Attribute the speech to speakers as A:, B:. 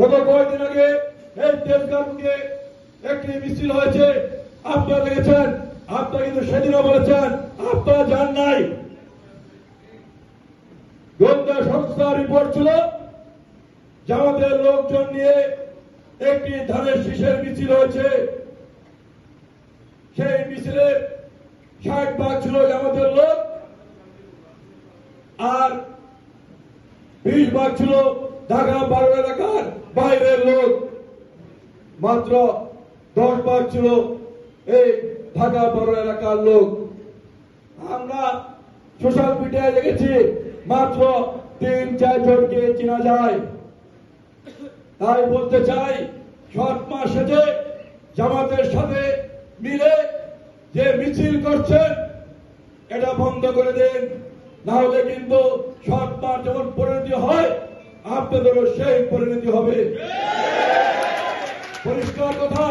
A: গত কয়েকদিন আগে এই তেজগাঁওকে একটি মিছিল হয়েছে। আপনারা দেখেছেন, আপনারা কিন্তু সেদিনও বলেছেন, আপনারা যান নাই। গোয়েন্দা সংস্থার রিপোর্ট ছিল জামাতের লোকজন নিয়ে একটি ধানের শীষের মিছিল হয়েছে। সেই মিছিলে ষাট ভাগ ছিল জামাতের লোক, আর বিশ ভাগ ছিল ঢাকা বারো এলাকার বাইরের লোক। মাত্র দশ ভাগ ছিল এই ঢাকা বারো এলাকার লোক। আমরা সোশ্যাল মিডিয়ায় দেখেছি, মাত্র তিন, চার জনকে চেনা যায়। তাই বলতে চাই সৎ মাস সেজে জামাতের সাথে মিলে যে মিছিল করছেন, এটা বন্ধ করে দেন। না হলে কিন্তু সৎ মাস যখন পরিণতি হয় আপনাদেরও সেই পরিণতি হবে। পরিষ্কার কথা